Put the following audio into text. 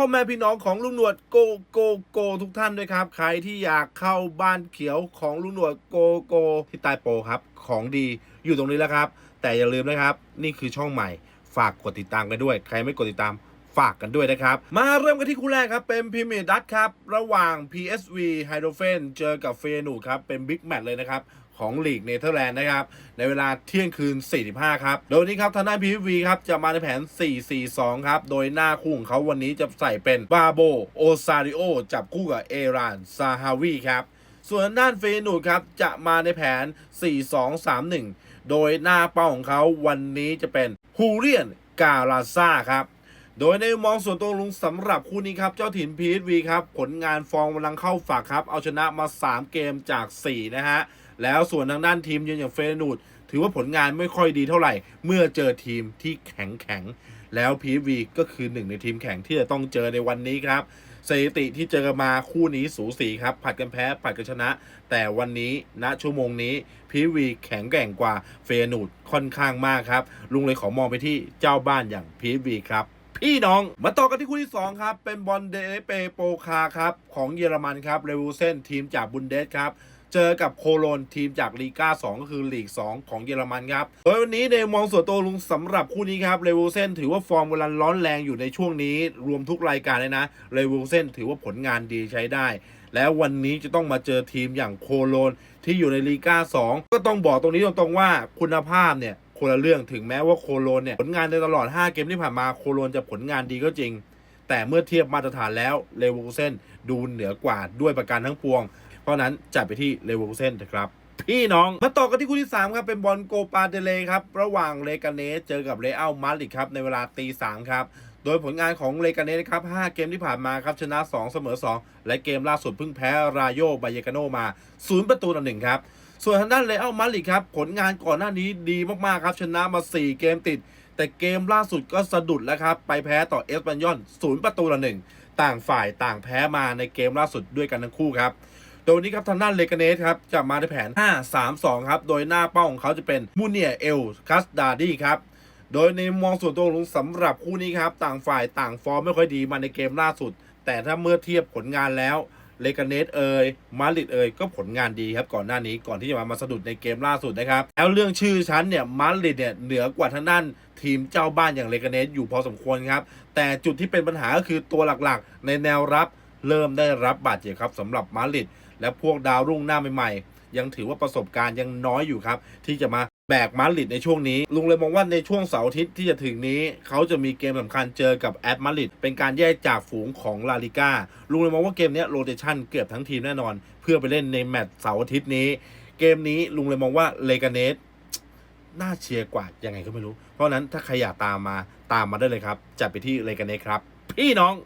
พ่อแม่พี่น้องของลุงหนวดโกโกโกทุกท่านด้วยครับ ใครที่อยากเข้าบ้านเขียวของลุงหนวดโกโกที่ใต้โปรครับ ของดีอยู่ตรงนี้แล้วครับ แต่อย่าลืมนะครับ นี่คือช่องใหม่ ฝากกดติดตามกันด้วย ใครไม่กดติดตามฝากกันด้วยนะครับ มาเริ่มกันที่คู่แรกครับ เป็นพรีเมียร์ดัตครับ ระหว่าง PSV h y d r o f e n เจอกับเฟยนูครับ เป็นบิ๊กแมตช์เลยนะครับ ของลีกเนเธอร์แลนด์นะครับ ในเวลาเที่ยงคืน 45 ครับ โดยนี้ครับทางด้าน PSV ครับ จะมาในแผน 4-4-2 ครับ โดยหน้าคู่ของเขาวันนี้จะใส่เป็นบาโบโอซาริโอจับคู่กับเอรานซาฮาวีครับ ส่วนด้านเฟนูดครับ จะมาในแผน 4-2-3-1 โดยหน้าเป้าของเขาวันนี้จะเป็นฮูเรียนกาลาซาครับโดยในมองส่วนตัวลุงสำหรับคู่นี้ครับ เจ้าถิ่น PSV ครับ ผลงานฟอร์มกำลังเข้าฝากครับ เอาชนะมา 3 เกมจาก 4 นะฮะ แล้วส่วนทางด้านทีมยืนอย่างเฟรนูดถือว่าผลงานไม่ค่อยดีเท่าไหร่ เมื่อเจอทีมที่แข็งแข็งแล้ว PSV ก็คือหนึ่งในทีมแข่งที่จะต้องเจอในวันนี้ครับสถิติที่เจอมาคู่นี้สูสีครับ ผัดกันแพ้ผัดกันชนะ แต่วันนี้ณชั่วโมงนี้พีวีแข็งแกร่งกว่าเฟยนูดค่อนข้างมากครับ ลุงเลยขอมองไปที่เจ้าบ้านอย่างพีวีครับ พี่น้อง มาต่อกันที่คู่ที่ 2 ครับ เป็นบอลเดเปโปคาครับ ของเยอรมันครับเรวูเซนทีมจากบุนเดสครับ เจอกับโคโลนทีมจากลีกา2ก็คือลีก 2 ของเยอรมันครับโดยวันนี้ในมองส่วนตัวลุงสำหรับคู่นี้ครับเรวูเซนถือว่าฟอร์มกำลังร้อนแรงอยู่ในช่วงนี้รวมทุกรายการเลยนะเรวูเซนถือว่าผลงานดีใช้ได้ แล้ววันนี้จะต้องมาเจอทีมอย่างโคโลนที่อยู่ในลีกา2 ก็ต้องบอกตรงนี้ตรงๆว่าคุณภาพเนี่ยคนละเรื่องถึงแม้ว่าโคโลนเนี่ยผลงานในตลอด 5 เกมที่ผ่านมาโคโลนจะผลงานดีก็จริง แต่เมื่อเทียบมาตรฐานแล้วเลเวอร์เซนดูเหนือกว่าด้วยประการทั้งปวง เพราะนั้นจัดไปที่เลเวอร์เซนนะครับพี่น้อง มาต่อกันที่คู่ที่ 3 ครับ เป็นบอลโกปาเดเลครับ ระหว่างเลกาเนสเจอกับเรอัลมาดริดครับ ในเวลาตีสามครับ โดยผลงานของเลกาเนสครับ 5 เกมที่ผ่านมาครับ ชนะ 2 เสมอ 2 และเกมล่าสุดเพิ่งแพ้ รายโยบายกาโนมา 0 ประตูต่อหนึ่งครับ ส่วนทางด้านเรอัลมาดริดครับ ผลงานก่อนหน้านี้ดีมากๆครับ ชนะมา 4 เกมติด แต่เกมล่าสุดก็สะดุดแล้วครับ ไปแพ้ต่อเอสปันยอน 0 ประตูต่อหนึ่ง ต่างฝ่ายต่างแพ้มาในเกมล่าสุดด้วยกันทั้งคู่ครับ โดยวันนี้ครับทางด้านเลกาเนสครับจะมาในแผน 5-3-2 ครับ โดยหน้าเป้าของเขาจะเป็นมูเนียเอลคัสดาดีครับโดยในมองส่วนตัวของลุงสำหรับคู่นี้ครับ ต่างฝ่ายต่างฟอร์มไม่ค่อยดีมาในเกมล่าสุด แต่ถ้าเมื่อเทียบผลงานแล้วเลกาเนสเอยมาริดเอยก็ผลงานดีครับก่อนหน้านี้ก่อนที่จะมามาสะดุดในเกมล่าสุดนะครับ แล้วเรื่องชื่อชั้นเนี่ยมาริดเนี่ยเหนือกว่าทางด้านทีมเจ้าบ้านอย่างเลกาเนสอยู่พอสมควรครับ แต่จุดที่เป็นปัญหาก็คือตัวหลักๆ ในแนวรับเริ่มได้รับบาดเจ็บครับสำหรับมาริด และพวกดาวรุ่งหน้าใหม่ๆ ยังถือว่าประสบการณ์ยังน้อยอยู่ครับ ที่จะมาแบกมาดริดในช่วงนี้ ลุงเลยมองว่าในช่วงเสาร์อาทิตย์ที่จะถึงนี้ เขาจะมีเกมสำคัญเจอกับแอตมาดริดเป็นการแยกจากฝูงของลาลิก้าลุงเลยมองว่าเกมนี้โรเตชันเกือบทั้งทีมแน่นอน เพื่อไปเล่นในแมตช์เสาร์อาทิตย์นี้ เกมนี้ลุงเลยมองว่าเลกาเนสน่าเชียร์กว่ายังไงก็ไม่รู้ เพราะฉะนั้นถ้าใครอยากตามมาตามมาได้เลยครับจัดไปที่เลกาเนสครับ พี่น้อง